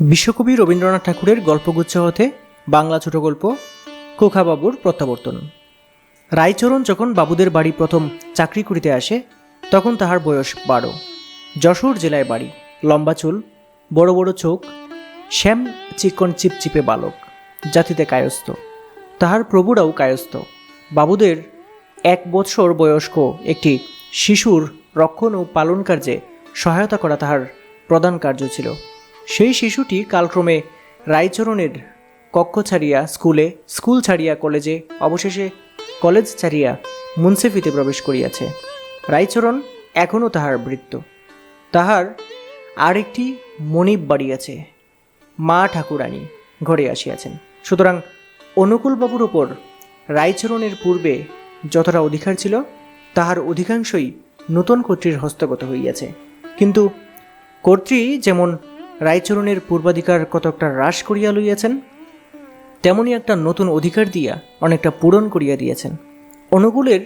বিশ্বকবি রবীন্দ্রনাথ ঠাকুরের গল্পগুচ্ছ হতে বাংলা ছোট গল্প খোকাবাবুর প্রত্যাবর্তন। রায়চরণ যখন বাবুদের বাড়ি প্রথম চাকরি করিতে আসে, তখন তাহার বয়স বারো। যশোর জেলায় বাড়ি, লম্বা চুল, বড় বড় চোখ, শ্যাম চিকন চিপচিপে বালক, জাতিতে কায়স্থ। তাহার প্রভুরাও কায়স্থ। বাবুদের এক বৎসর বয়স্ক একটি শিশুর রক্ষণ ও পালন কার্যে সহায়তা করা তাহার প্রধান কার্য ছিল। সেই শিশুটি কালক্রমে রায়চরণের কক্ষ ছাড়িয়া স্কুলে, স্কুল ছাড়িয়া কলেজে, অবশেষে কলেজ ছাড়িয়া মুন্সেফিতে প্রবেশ করিয়াছে। রায়চরণ এখনও তাহার বৃত্ত। তাহার আরেকটি মনিব বাড়ি আছে। মা ঠাকুরানী ঘরে আসিয়াছেন। সুতরাং অনুকূলবাবুর ওপর রায়চরণের পূর্বে যতটা অধিকার ছিল, তাহার অধিকাংশই নূতন কর্তৃর হস্তগত হইয়াছে। কিন্তু কর্ত্রী যেমন রায়চরণের পূর্বাধিকার কতকটা হ্রাস করিয়া লইয়াছেন? তেমনি একটা নতুন অধিকার দিয়া অনেকটা পূরণ করিয়া দিয়েছেন। অনুকূলের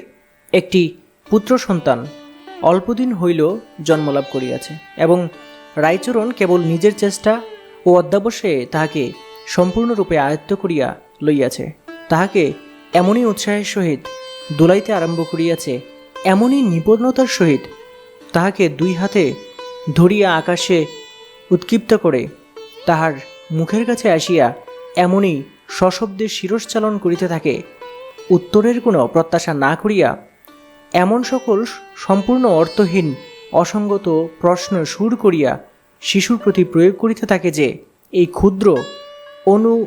একটি পুত্র সন্তান অল্পদিন হইল জন্মলাভ করিয়াছে এবং রায়চরণ কেবল নিজের চেষ্টা ও অধ্যাবসায়ে তাহাকে সম্পূর্ণরূপে আয়ত্ত করিয়া লইয়াছে। তাহাকে এমনই উৎসাহের সহিত দোলাইতে আরম্ভ করিয়াছে এমনই নিপুণতার সহিত তাহাকে দুই হাতে ধরিয়া আকাশে উৎক্ষিপ্ত করে তাহার মুখের কাছে আসিয়া এমনই সশব্দে শিরশ্চালন করিতে থাকে। উত্তরের কোনো প্রত্যাশা না করিয়া এমন সকল সম্পূর্ণ অর্থহীন, অসঙ্গত প্রশ্ন সুর করিয়া শিশুর প্রতি প্রয়োগ করিতে থাকে যে, এই ক্ষুদ্র অনু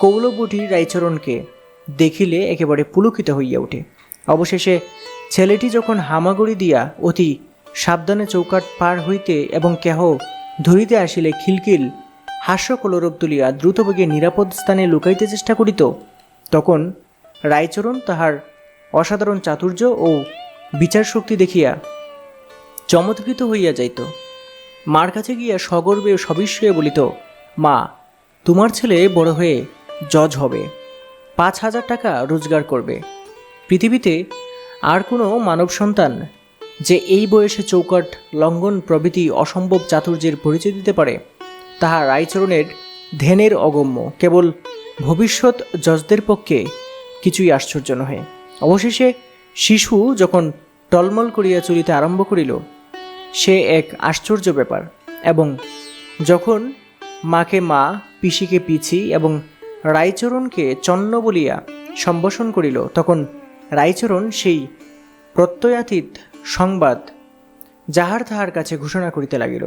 কৌলবটি রায়চরণকে দেখিলে একেবারে পুলকিত হইয়া ওঠে। অবশেষে ছেলেটি যখন হামাগুড়ি দিয়া অতি সাবধানে চৌকাট পার হইতে এবং কেহ ধরিতে আসিলে খিলখিল হাস্যকলরব তুলিয়া দ্রুতবেগে নিরাপদ স্থানে লুকাইতে চেষ্টা করিত। তখন রায়চরণ তাহার অসাধারণ চাতুর্য ও বিচার শক্তি দেখিয়া চমৎকৃত হইয়া যাইত। মার কাছে গিয়া সগর্বে সবিস্ময়ে বলিত, মা, তোমার ছেলে বড় হয়ে জজ হবে। পাঁচ হাজার টাকা রোজগার করবে। পৃথিবীতে আর কোনো মানব সন্তান যে এই বয়সে চৌকাট লঙ্ঘন প্রভৃতি অসম্ভব চাতুর্যের পরিচয় দিতে পারে, তাহা রায়চরণের ধ্যানের অগম্য। কেবল ভবিষ্যৎ জজদের পক্ষে কিছুই আশ্চর্য নহে। অবশেষে শিশু যখন টলমল করিয়া চলিতে আরম্ভ করিল, সে এক আশ্চর্য ব্যাপার এবং যখন মাকে মা, পিসিকে পিছি এবং রায়চরণকে চন্ন বলিয়া সম্ভাষণ করিল, তখন রায়চরণ সেই প্রত্যয়াতীত সংবাদ যাহার তাহার কাছে ঘোষণা করিতে লাগিল।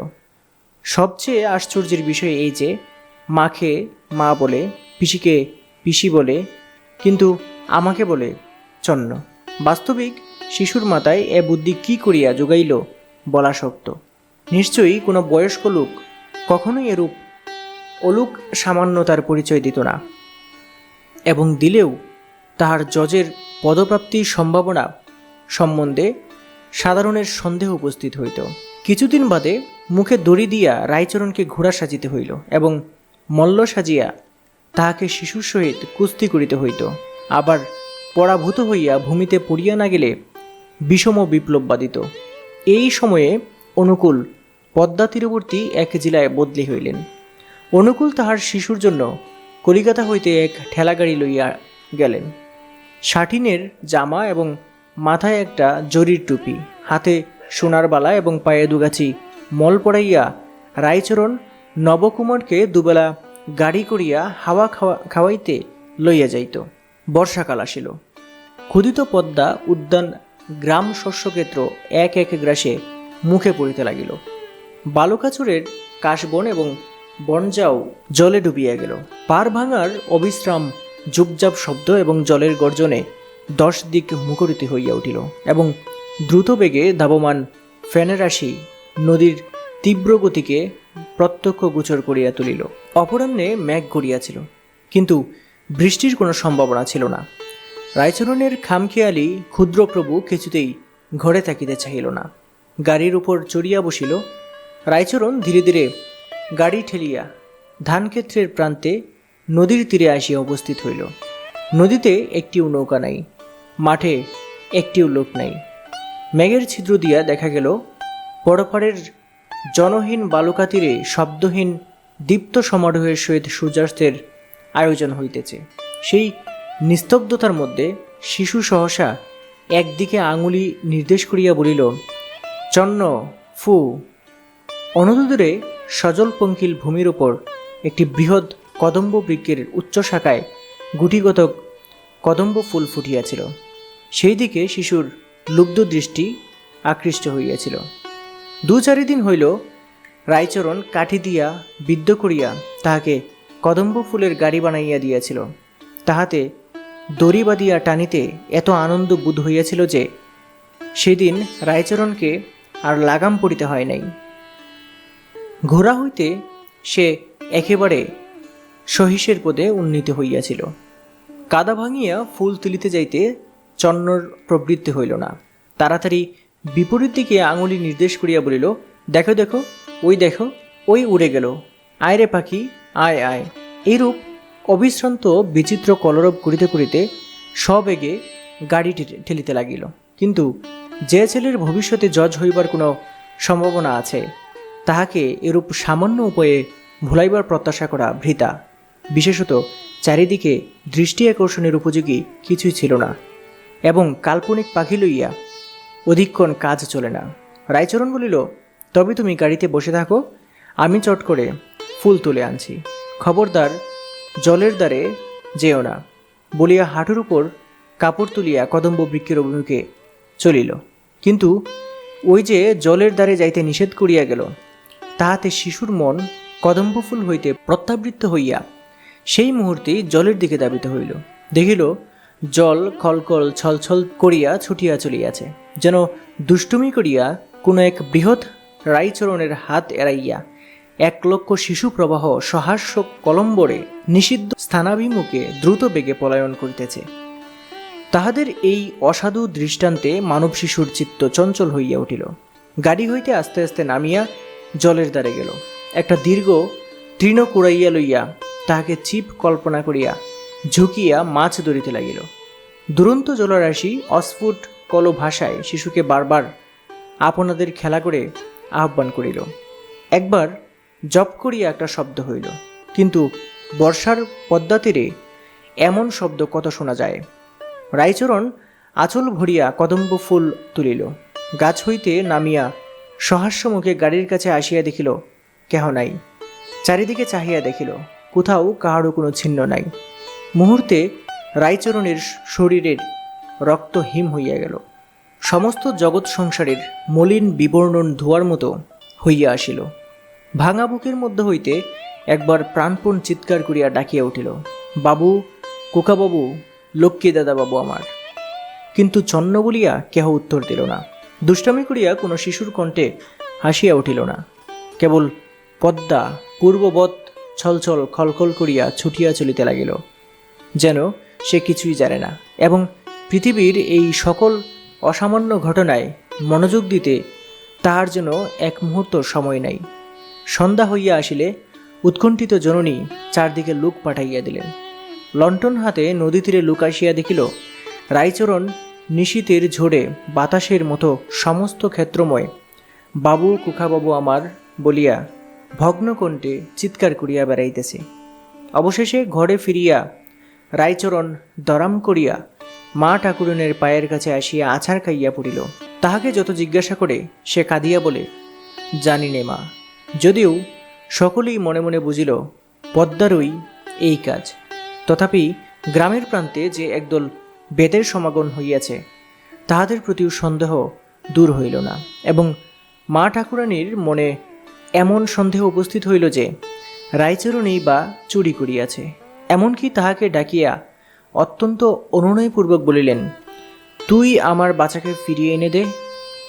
সবচেয়ে আশ্চর্যের বিষয় এই যে, মাকে মা বলে, পিসিকে পিসি বলে, কিন্তু আমাকে বলে, চন্ন। বাস্তবিক শিশুর মাথায় এ বুদ্ধি কি করিয়া যোগাইল বলা শক্ত। নিশ্চয়ই কোনো বয়স্ক লোক কখনোই এরূপ অলুক সামান্যতার পরিচয় দিত না, এবং দিলেও তাহার জজের পদপ্রাপ্তির সম্ভাবনা সম্বন্ধে সাধারণের সন্দেহ উপস্থিত হইত। কিছুদিন বাদে মুখে দড়ি দিয়া রায়চরণকে ঘোড়া সাজিতে হইল এবং মল্ল সাজিয়া তাহাকে শিশুর সহিত কুস্তি করিতে হইত। আবার পরাভূত হইয়া ভূমিতে পড়িয়া না গেলে বিষম বিপ্লব বাদিত এই সময়ে অনুকূল পদ্মা তীরবর্তী এক জেলায় বদলি হইলেন। অনুকূল তাহার শিশুর জন্য কলিকাতা হইতে এক ঠেলাগাড়ি লইয়া গেলেন। শাটিনের জামা এবং মাথায় একটা জরির টুপি, হাতে সোনার বালা এবং পায়ে দুগাছি মল পড়াইয়া রায়চরণ নবকুমারকে দুবেলা গাড়ি করিয়া হাওয়া খাওয়া খাওয়াইতে লইয়া যাইত। বর্ষাকাল আসিল। ক্ষুদিত পদ্মা উদ্যান গ্রাম শস্যক্ষেত্র এক এক গ্রাসে মুখে পড়িতে লাগিল। বালুকাচুরের কাশবন এবং বনজাও জলে ডুবিয়া গেল। পার ভাঙার অবিশ্রাম জুপজাপ শব্দ এবং জলের গর্জনে দশ দিক মুখরিত হইয়া উঠিল এবং দ্রুত বেগে ধাবমান ফেনেরাশি নদীর তীব্র গতিকে প্রত্যক্ষ গোচর করিয়া তুলিল। অপরাহ্নে ম্যাঘ গড়িয়াছিল কিন্তু বৃষ্টির কোনো সম্ভাবনা ছিল না। রায়চরণের খামখেয়ালি ক্ষুদ্রপ্রভু কিছুতেই ঘরে থাকিতে চাহিল না। গাড়ির উপর চড়িয়া বসিল। রায়চরণ ধীরে ধীরে গাড়ি ঠেলিয়া ধানক্ষেত্রের প্রান্তে নদীর তীরে আসিয়া উপস্থিত হইল। নদীতে একটিও নৌকা নাই। মাঠে একটিও লোক নাই। মেঘের ছিদ্র দিয়া দেখা গেল পরপারের জনহীন বালুকা তীরে শব্দহীন দীপ্ত সমারোহের সহিত সূর্যাস্তের আয়োজন হইতেছে। সেই নিস্তব্ধতার মধ্যে শিশু সহসা একদিকে আঙুলি নির্দেশ করিয়া বলিল, চন্ন, ফু। অনদূরে সজল পঙ্কিল ভূমির ওপর একটি বৃহৎ কদম্ব বৃক্ষের উচ্চ শাখায় গুটিগত কদম্ব ফুল ফুটিয়াছিল। সেই দিকে শিশুর লুব্ধ দৃষ্টি আকৃষ্ট হইয়াছিল। দু চারিদিন হইল রায়চরণ কাঠি দিয়া বিদ্ধ করিয়া তাহাকে কদম্ব ফুলের গাড়ি বানাইয়া দিয়াছিল। তাহাতে দড়ি বাঁধিয়া টানিতে এত আনন্দ বোধ হইয়াছিল যে সেদিন রায়চরণকে আর লাগাম পড়িতে হয় নাই। ঘোড়া হইতে সে একেবারে সহিসের পদে উন্নীত হইয়াছিল। কাদা ভাঙিয়া ফুল তুলিতে যাইতে চন্নর প্রবৃত্তি হইল না। তাড়াতাড়ি বিপরীত দিকে আঙুলি নির্দেশ করিয়া বলিল, দেখো দেখো, ওই দেখো, ওই উড়ে গেল। আয় রে পাখি, আয় আয়। এইরূপ অবিশ্রান্ত, বিচিত্র কলরব করিতে করিতে সবেগে গাড়ি ঠেলিতে লাগিল। কিন্তু যে ছেলের ভবিষ্যতে জজ হইবার কোনো সম্ভাবনা আছে, তাহাকে এরূপ সামান্য উপায়ে ভুলাইবার প্রত্যাশা করা ভৃতা। বিশেষত চারিদিকে দৃষ্টি আকর্ষণের উপযোগী কিছুই ছিল না। এবং কাল্পনিক পাখি লইয়া অধিকক্ষণ কাজ চলে না। রায়চরণ বলিল, তবে তুমি গাড়িতে বসে থাকো, আমি চট করে ফুল তুলে আনছি। খবরদার, জলের দ্বারে যেও না। বলিয়া হাঁটুর উপর কাপড় তুলিয়া কদম্ব বৃক্ষের অভিমুখে চলিল। কিন্তু ওই যে জলের দ্বারে যাইতে নিষেধ করিয়া গেল, তাহাতে শিশুর মন কদম্ব ফুল হইতে প্রত্যাবৃত্ত হইয়া সেই মুহূর্তেই জলের দিকে দাবিত হইল। দেখিল জল খলকল ছলছল করিয়া ছুটিয়া চলিয়াছে। যেন দুষ্টুমি করিয়া কোনো এক বৃহৎ রাইচরণের হাত এড়াইয়া এক লক্ষ শিশু প্রবাহ সহাস্য কলম্বরে নিষিদ্ধ স্থানাভিমুখে দ্রুত বেগে পলায়ন করিতেছে। তাহাদের এই অসাধু দৃষ্টান্তে মানব শিশুর চিত্ত চঞ্চল হইয়া উঠিল। গাড়ি হইতে আস্তে আস্তে নামিয়া জলের দ্বারে গেল। একটা দীর্ঘ তৃণ কুড়াইয়া লইয়া তাহাকে চিপ কল্পনা করিয়া ঝুঁকিয়া মাছ ধরিতে লাগিল। দুরন্ত জলরাশি অস্ফুট কল ভাষায় শিশুকে বারবার আপনাদের খেলা করে আহ্বান করিল। একবার জপ করিয়া একটা শব্দ হইল, কিন্তু বর্ষার পদ্মা তীরে এমন শব্দ কত শোনা যায়। রায়চরণ আঁচল ভরিয়া কদম্ব ফুল তুলিল। গাছ হইতে নামিয়া সহাস্য মুখে গাড়ির কাছে আসিয়া দেখিল, কেহ নাই। চারিদিকে চাহিয়া দেখিল, কোথাও কাহারও কোনো ছিন্ন নাই। মুহূর্তে রায়চরণের শরীরের রক্ত হিম হইয়া গেল। সমস্ত জগৎ সংসারের মলিন বিবর্ণন ধোয়ার মতো হইয়া আসিল। ভাঙা বুকের মধ্যে হইতে একবার প্রাণপণ চিৎকার করিয়া ডাকিয়া উঠিল, বাবু, কোকাবাবু, লক্ষ্মী দাদা বাবু আমার। কিন্তু চন্ন বলিয়া কেহ উত্তর দিল না। দুষ্টামি করিয়া কোনো শিশুর কণ্ঠে হাসিয়া উঠিল না। কেবল পদ্মা, পূর্ববৎ ছলছল খলখল করিয়া ছুটিয়া চলিতে লাগিল। যেন সে কিছুই জানে না। এবং পৃথিবীর এই সকল অসামান্য ঘটনায় মনোযোগ দিতে তাহার যেন এক মুহূর্ত সময় নাই। সন্ধ্যা হইয়া আসিলে উৎকণ্ঠিত জননী চারদিকে লোক পাঠাইয়া দিলেন। লণ্ঠন হাতে নদী তীরে লোক আসিয়া দেখিল, রায়চরণ নিশীতের ঝোড়ে বাতাসের মতো সমস্ত ক্ষেত্রময়, বাবু, কুখাবাবু আমার বলিয়া ভগ্নকণ্ঠে চিৎকার করিয়া বেড়াইতেছে। অবশেষে ঘরে ফিরিয়া রায়চরণ দরাম করিয়া মা ঠাকুরনের পায়ের কাছে আসিয়া আছাড় খাইয়া পড়িল। তাহাকে যত জিজ্ঞাসা করে, সে কাঁদিয়া বলে, জানি নে মা। যদিও সকলেই মনে মনে বুঝিল, পদ্মারই এই কাজ। তথাপি গ্রামের প্রান্তে যে একদল বেদের সমাগম হইয়াছে, তাহাদের প্রতিও সন্দেহ দূর হইল না এবং মা ঠাকুরানীর মনে এমন সন্দেহ উপস্থিত হইল যে, রায়চরণেই বা চুরি করিয়াছে। এমনকি তাহাকে ডাকিয়া অত্যন্ত অনুনয়পূর্বক বলিলেন, তুই আমার বাচ্চাকে ফিরিয়ে এনে দে,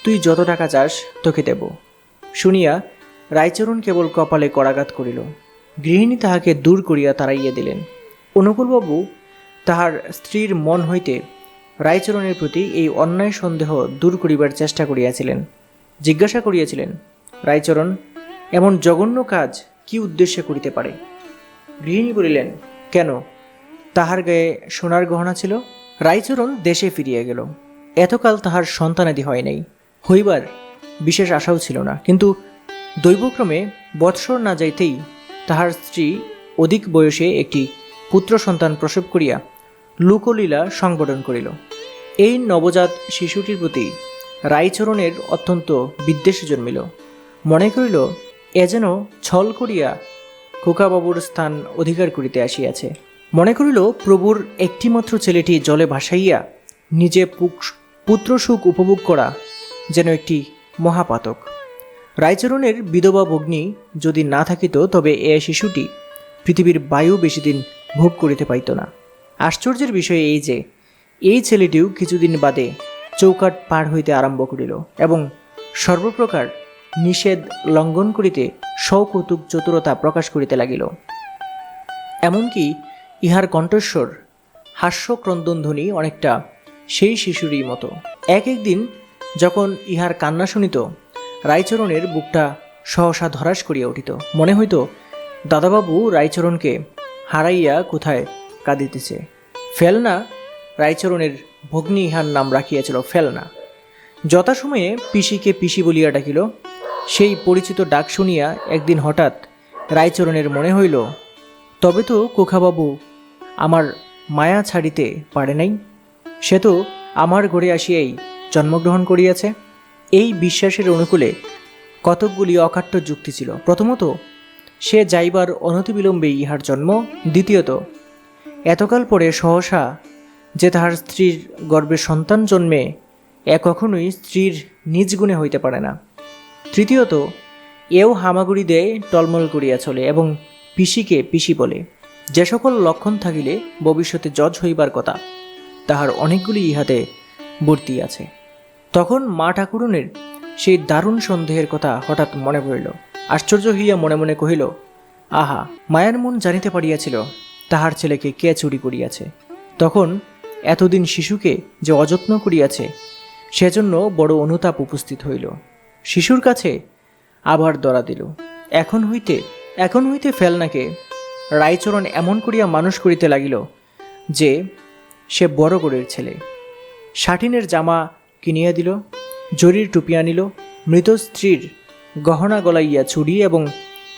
তুই যত টাকা চাস তোকে দেব। শুনিয়া রায়চরণ কেবল কপালে করাঘাত করিল। গৃহিণী তাহাকে দূর করিয়া তাড়াইয়া দিলেন। অনুকূলবাবু তাহার স্ত্রীর মন হইতে রায়চরণের প্রতি এই অন্যায় সন্দেহ দূর করিবার চেষ্টা করিয়াছিলেন। জিজ্ঞাসা করিয়াছিলেন, রায়চরণ, এমন জঘন্য কাজ কি উদ্দেশ্যে করিতে পারে? গৃহিণী বলিলেন কেন? তাহার গায়ে সোনার গহনা ছিল। রায়চরণ দেশে ফিরিয়া গেল। এতকাল তাহার সন্তানাদি হয় নাই। হইবার বিশেষ আশাও ছিল না। কিন্তু দৈবক্রমে বৎসর না যাইতেই তাহার স্ত্রী অধিক বয়সে একটি পুত্র সন্তান প্রসব করিয়া লোকলীলা সংগঠন করিল। এই নবজাত শিশুটির প্রতি রায়চরণের অত্যন্ত বিদ্বেষ জন্মিল। মনে করিল, এ যেন ছল করিয়া খোকাবাবুর স্থান অধিকার করিতে আসিয়াছে। মনে করিল, প্রভুর একটিমাত্র ছেলেটি জলে ভাসাইয়া নিজে পুত্রসুখ উপভোগ করা যেন একটি মহাপাতক। রায়চরণের বিধবা ভগ্নী যদি না থাকিত, তবে এ শিশুটি পৃথিবীর বায়ু বেশি দিন ভোগ করিতে পাইত না। আশ্চর্যের বিষয় এই যে, এই ছেলেটিও কিছুদিন বাদে চৌকাট পার হইতে আরম্ভ করিল এবং সর্বপ্রকার নিষেধ লঙ্ঘন করিতে সৌকৌতুক চতুরতা প্রকাশ করিতে লাগিল। এমনকি ইহার কণ্ঠস্বর হাস্যক্রন্দন ধ্বনি অনেকটা সেই শিশুরই মতো। এক একদিন যখন ইহার কান্না শুনিত, রায়চরণের বুকটা সহসা ধরাস করিয়া উঠিত। মনে হইত, দাদাবাবু রায়চরণকে হারাইয়া কোথায় কাঁদিতেছে? ফেলনা রায়চরণের ভগ্নী ইহার নাম রাখিয়াছিল ফেলনা। যথাসময়ে পিসিকে পিসি বলিয়া ডাকিল সেই পরিচিত ডাক শুনিয়া একদিন হঠাৎ রায়চরণের মনে হইল, তবে তো কোখাবাবু, আমার মায়া ছাড়িতে পারে নাই। সে তো আমার ঘরে আসিয়াই জন্মগ্রহণ করিয়াছে। এই বিশ্বাসের অনুকূলে কতকগুলি অকাট্য যুক্তি ছিল। প্রথমত, সে যাইবার অনতিবিলম্বে ইহার জন্ম। দ্বিতীয়ত, এতকাল পরে সহসা যে তাহার স্ত্রীর গর্ভে সন্তান জন্মে, এ কখনোই স্ত্রীর নিজ গুণে হইতে পারে না। তৃতীয়ত, এও হামাগুড়ি দেয় টলমল করিয়া চলে এবং পিসিকে পিসি বলে, যে সকল লক্ষণ থাকিলে ভবিষ্যতে জজ হইবার কথা, তাহার অনেকগুলি ইহাতে বর্তি আছে। তখন মা ঠাকুরনের সেই দারুণ সন্দেহের কথা হঠাৎ মনে পড়িল। আশ্চর্য হইয়া মনে মনে কহিল, আহা, মায়ের মন জানিতে পারিয়াছিল, তাহার ছেলেকে কে চুরি করিয়াছে। তখন এতদিন শিশুকে যে অযত্ন করিয়াছে, সেজন্য বড় অনুতাপ উপস্থিত হইল। শিশুর কাছে আবার দরা দিল। এখন হইতে এখন হইতে ফেলনাকে রায়চরণ এমন করিয়া মানুষ করিতে লাগিল যে, সে বড় গড়ের ছেলে। শাটিনের জামা কিনিয়া দিল, জরির টুপি আনিল, মৃত স্ত্রীর গহনা গলাইয়া চুড়ি এবং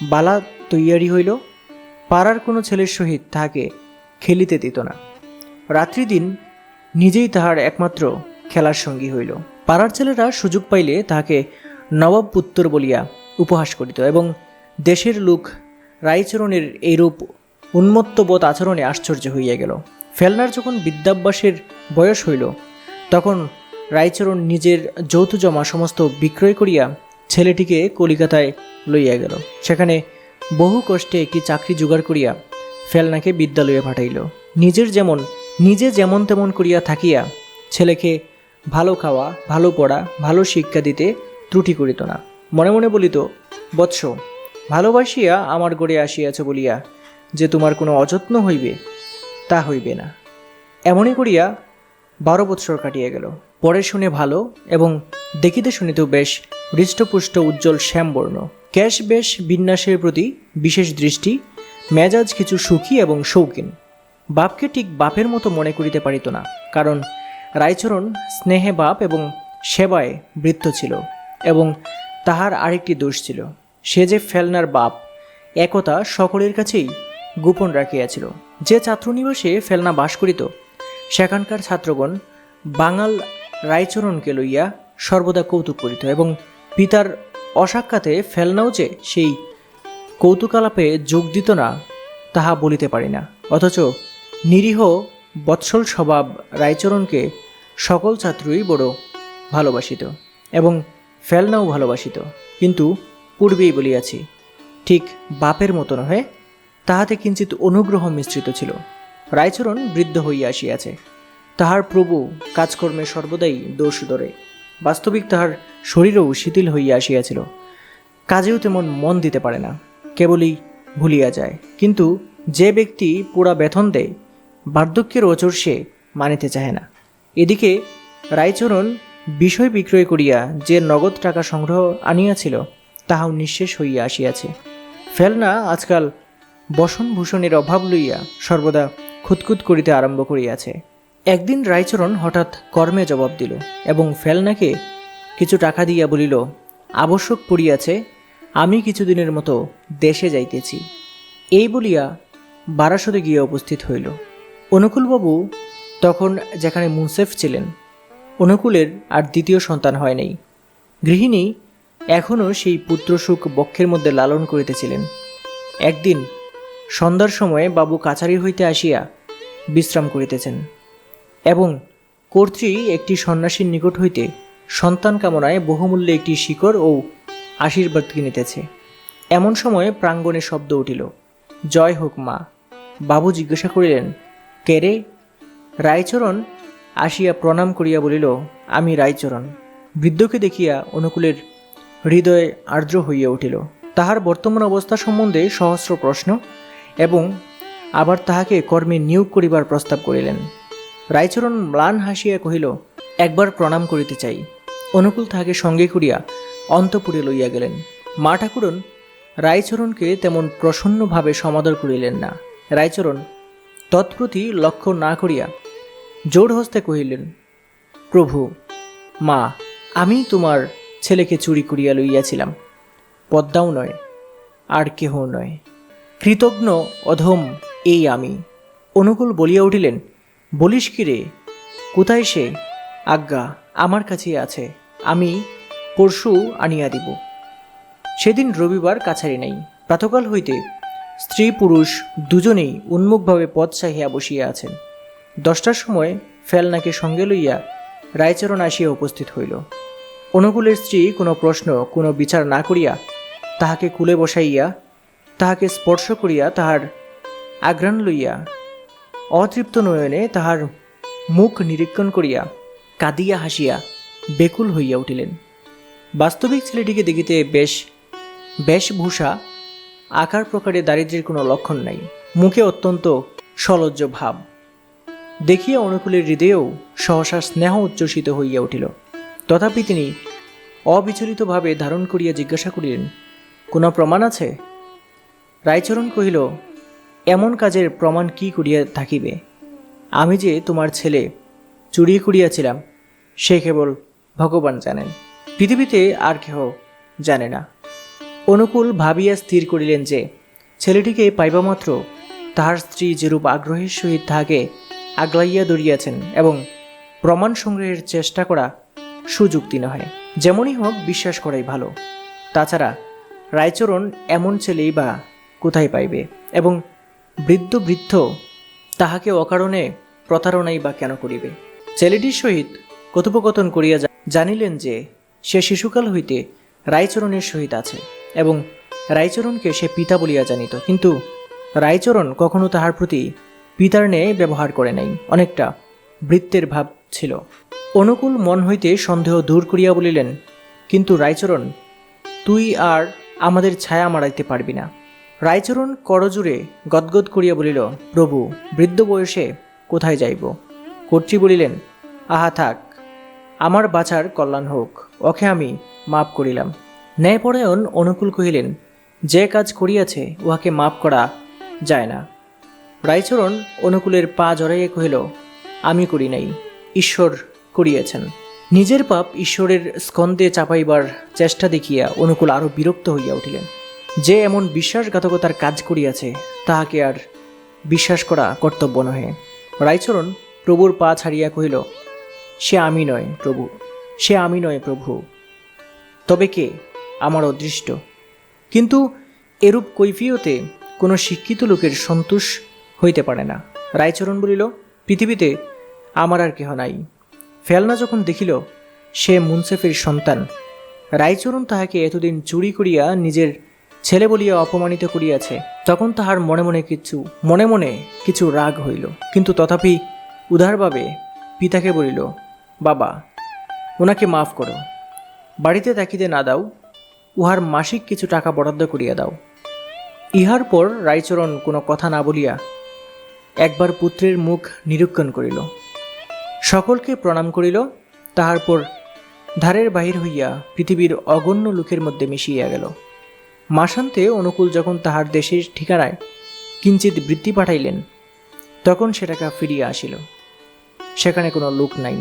বালা তৈয়ারি হইল, পাড়ার কোনো ছেলের সহিত তাহাকে খেলিতে দিত না। রাত্রিদিন নিজেই তাহার একমাত্র খেলার সঙ্গী হইল। পাড়ার ছেলেরা সুযোগ পাইলে তাহাকে নবাব পুত্র বলিয়া উপহাস করিত এবং দেশের লোক রায়চরণের এইরূপ উন্মত্তবোধ আচরণে আশ্চর্য হইয়া গেল। ফেলনার যখন বিদ্যাভ্যাসের বয়স হইল, তখন রায়চরণ নিজের যৌথ জমা সমস্ত বিক্রয় করিয়া ছেলেটিকে কলিকাতায় লইয়া গেল। সেখানে বহু কষ্টে একটি চাকরি জোগাড় করিয়া ফেলনাকে বিদ্যালয়ে পাঠাইল। নিজের যেমন, নিজে যেমন তেমন করিয়া থাকিয়া ছেলেকে ভালো খাওয়া, ভালো পড়া, ভালো শিক্ষা দিতে ত্রুটি করিত না। মনে মনে বলিত, বৎস, ভালোবাসিয়া আমার গড়ে আসিয়াছ বলিয়া যে তোমার কোনো অযত্ন হইবে, তা হইবে না। এমনই করিয়া বারো বৎসর কাটিয়া গেল। পরে শুনে ভালো এবং দেখিতে শুনিতেও বেশ হৃষ্টপুষ্ট উজ্জ্বল শ্যামবর্ণ। ক্যাশ বেশ বিন্যাসের প্রতি বিশেষ দৃষ্টি, মেজাজ কিছু সুখী এবং শৌখিন। বাপকে ঠিক বাপের মতো মনে করিতে পারিত না, কারণ রায়চরণ স্নেহে বাপ এবং সেবায় বৃত্ত ছিল। এবং তাহার আরেকটি দোষ ছিল, সে যে ফেলনার বাপ একথা সকলের কাছেই গোপন রাখিয়াছিল। যে ছাত্রনিবাসে ফেলনা বাস করিত, সেখানকার ছাত্রগণ বাঙাল রায়চরণকে লইয়া সর্বদা কৌতুক করিত এবং পিতার অসাক্ষাতে ফেলনাও যে সেই কৌতুকালাপে যোগ দিত না, তাহা বলিতে পারি না। অথচ নিরীহ বৎসল স্বভাব রায়চরণকে সকল ছাত্রই বড় ভালোবাসিত এবং ফেলনাও ভালোবাসিত। কিন্তু পূর্বেই বলিয়াছি, ঠিক বাপের মতো নহে তাহাতে কিঞ্চিত অনুগ্রহ মিশ্রিত ছিল। রায়চরণ বৃদ্ধ হইয়া আসিয়াছে। তাহার প্রভু কাজকর্মে সর্বদাই দোষ ধরে বাস্তবিক তাহার শরীরও শিথিল হইয়া আসিয়াছিল। কাজেও তেমন মন দিতে পারে না, কেবলই ভুলিয়া যায়। কিন্তু যে ব্যক্তি পুরা বেতন দেয়, বার্ধক্যের ওচর সে মানিতে চাহে না। এদিকে রায়চরণ বিষয় বিক্রয় করিয়া যে নগদ টাকা সংগ্রহ আনিয়াছিল, তাহাও নিঃশেষ হইয়া আসিয়াছে। ফেলনা আজকাল বসনভূষণের অভাব লইয়া সর্বদা খুঁতখুত করিতে আরম্ভ করিয়াছে। একদিন রায়চরণ হঠাৎ কর্মে জবাব দিল এবং ফেলনাকে কিছু টাকা দিয়া বলিল, আবশ্যক পড়িয়াছে, আমি কিছুদিনের মতো দেশে যাইতেছি। এই বলিয়া বারাসতে গিয়ে উপস্থিত হইল। অনুকূলবাবু তখন যেখানে মুনসেফ ছিলেন অনুকূলের আর দ্বিতীয় সন্তান হয় নাই। গৃহিণী এখনও সেই পুত্রসুখ বক্ষের মধ্যে লালন করিতেছিলেন। একদিন সন্ধ্যার সময়ে বাবু কাছারি হইতে আসিয়া বিশ্রাম করিতেছেন এবং কর্ত্রী একটি সন্ন্যাসীর নিকট হইতে সন্তান কামনায় বহুমূল্যে একটি শিকড় ও আশীর্বাদ কিনিতেছে। এমন সময়ে প্রাঙ্গণে শব্দ উঠিল, জয় হোক মা। বাবু জিজ্ঞাসা করিলেন, কে রে? রায়চরণ আসিয়া প্রণাম করিয়া বলিল, আমি রায়চরণ। বৃদ্ধকে দেখিয়া অনুকূলের হৃদয়ে আর্দ্র হইয়া উঠিল। তাহার বর্তমান অবস্থা সম্বন্ধে সহস্র প্রশ্ন এবং আবার তাহাকে কর্মে নিয়োগ করিবার প্রস্তাব করিলেন। রায়চরণ ম্লান হাসিয়া কহিল, একবার প্রণাম করিতে চাই। অনুকূল তাহাকে সঙ্গে করিয়া অন্তপুরে লইয়া গেলেন। মা ঠাকুরন রায়চরণকে তেমন প্রসন্নভাবে সমাদর করিলেন না। রায়চরণ তৎপ্রতি লক্ষ্য না করিয়া জোর হস্তে কহিলেন, প্রভু, মা আমি তোমার ছেলেকে চুরি করিয়া লইয়াছিলাম। পদ্মাও নয়, আর কেহ নয়। কৃতজ্ঞ অধম এই আমি। অনুকূল বলিয়া উঠিলেন, বলিস কি রে, কোথায় সে? আজ্ঞা, আমার কাছেই আছে, আমি পরশু আনিয়া দিব। সেদিন রবিবার কাছারি নাই, প্রাতকাল হইতে স্ত্রী পুরুষ দুজনেই উন্মুখভাবে পথ চাহিয়া বসিয়া আছেন। দশটার সময় ফেলনাকে সঙ্গে লইয়া রায়চরণ আসিয়া উপস্থিত হইল। অনুকূলের স্ত্রী কোনো প্রশ্ন, কোনো বিচার না করিয়া তাহাকে কুলে বসাইয়া, তাহাকে স্পর্শ করিয়া তাহার আঘ্রাণ লইয়া, অতৃপ্ত নয়নে তাহার মুখ নিরীক্ষণ করিয়া কাঁদিয়া হাসিয়া বেকুল হইয়া উঠিলেন। বাস্তবিক ছেলেটিকে দেখিতে বেশ বেশভূষা, আকার প্রকারে দারিদ্র্যের কোনো লক্ষণ নাই। মুখে অত্যন্ত সলজ্জ ভাব। দেখিয়া অনুকূলের হৃদয়েও সহসা স্নেহ উচ্ছ্বসিত হইয়া উঠিল। তথাপি তিনি অবিচলিতভাবে ধারণ করিয়া জিজ্ঞাসা করিলেন, কোনো প্রমাণ আছে? রায়চরণ কহিল, এমন কাজের প্রমাণ কি করিয়া থাকিবে? আমি যে তোমার ছেলে চুরি করিয়াছিলাম, সে কেবল ভগবান জানেন। পৃথিবীতে আর কেহ জানে না। অনুকূল ভাবিয়া স্থির করিলেন যে, ছেলেটিকে পাইবামাত্র তাহার স্ত্রী যেরূপ আগ্রহের সহিত তাহাকে আগলাইয়া দড়িয়াছেন এবং প্রমাণ সংগ্রহের চেষ্টা করা সুযুক্তি নহে যেমনই হোক, বিশ্বাস করাই ভালো। তাছাড়া রায়চরণ এমন ছেলেই বা কোথায় পাইবে? এবং বৃদ্ধ বৃদ্ধ তাহাকে অকারণে প্রতারণাই বা কেন করিবে? ছেলেটির সহিত কথোপকথন করিয়া জানিলেন যে, সে শিশুকাল হইতে রায়চরণের সহিত আছে এবং রায়চরণকে সে পিতা বলিয়া জানিত। কিন্তু রায়চরণ কখনো তাহার প্রতি পিতার ন্যায় ব্যবহার করে নাই। অনেকটা বৃত্তের ভাব ছিল। অনুকূল মন হইতে সন্দেহ দূর করিয়া বলিলেন, কিন্তু রায়চরণ, তুই আর আমাদের ছায়া মারাইতে পারবি না। রায়চরণ করজুড়ে গদগদ করিয়া বলিল, প্রভু, বৃদ্ধ বয়সে কোথায় যাইব? কর্ত্রী বলিলেন, আহা থাক, আমার বাছার কল্যাণ হোক, ওকে আমি মাপ করিলাম। ন্যায়পরায়ণ অনুকূল কহিলেন, যে কাজ করিয়াছে, উহাকে মাপ করা যায় না। রায়চরণ অনুকূলের পা জড়াইয়া কহিল, আমি করি নাই, ঈশ্বর করিয়াছেন। নিজের পাপ ঈশ্বরের স্কন্ধে চাপাইবার চেষ্টা দেখিয়া অনুকূল আরও বিরক্ত হইয়া উঠিলেন। যে এমন বিশ্বাসঘাতকতার কাজ করিয়াছে, তাহাকে আর বিশ্বাস করা কর্তব্য নহে। রায়চরণ প্রভুর পা ছাড়িয়া কহিল, সে আমি নয় প্রভু, সে আমি নয় প্রভু। তবে কে? আমার অদৃষ্ট। কিন্তু এরূপ কৈফিয়তে কোনো শিক্ষিত লোকের সন্তোষ হইতে পারে না। রায়চরণ বলিল, পৃথিবীতে আমার আর কেহ নাই। ফেলনা যখন দেখিল সে মুনসেফের সন্তান, রায়চরণ তাহাকে এতদিন চুরি করিয়া নিজের ছেলে বলিয়া অপমানিত করিয়াছে, তখন তাহার মনে মনে কিছু, মনে মনে কিছু রাগ হইল। কিন্তু তথাপি উদারভাবে পিতাকে বলিল, বাবা ওনাকে মাফ করো। বাড়িতে তাকিতে না দাও, উহার মাসিক কিছু টাকা বরাদ্দ করিয়া দাও। ইহার পর রায়চরণ কোনো কথা না বলিয়া একবার পুত্রের মুখ নিরীক্ষণ করিল। সকলকে প্রণাম করিল। তাহার পর ধারের বাহির হইয়া পৃথিবীর অগণ্য লোকের মধ্যে মিশিয়া গেল। মাসান্তে অনুকূল যখন তাহার দেশের ঠিকানায় কিঞ্চিত বৃত্তি পাঠাইলেন, তখন সে টাকা ফিরিয়া আসিল। সেখানে কোনো লোক নাই।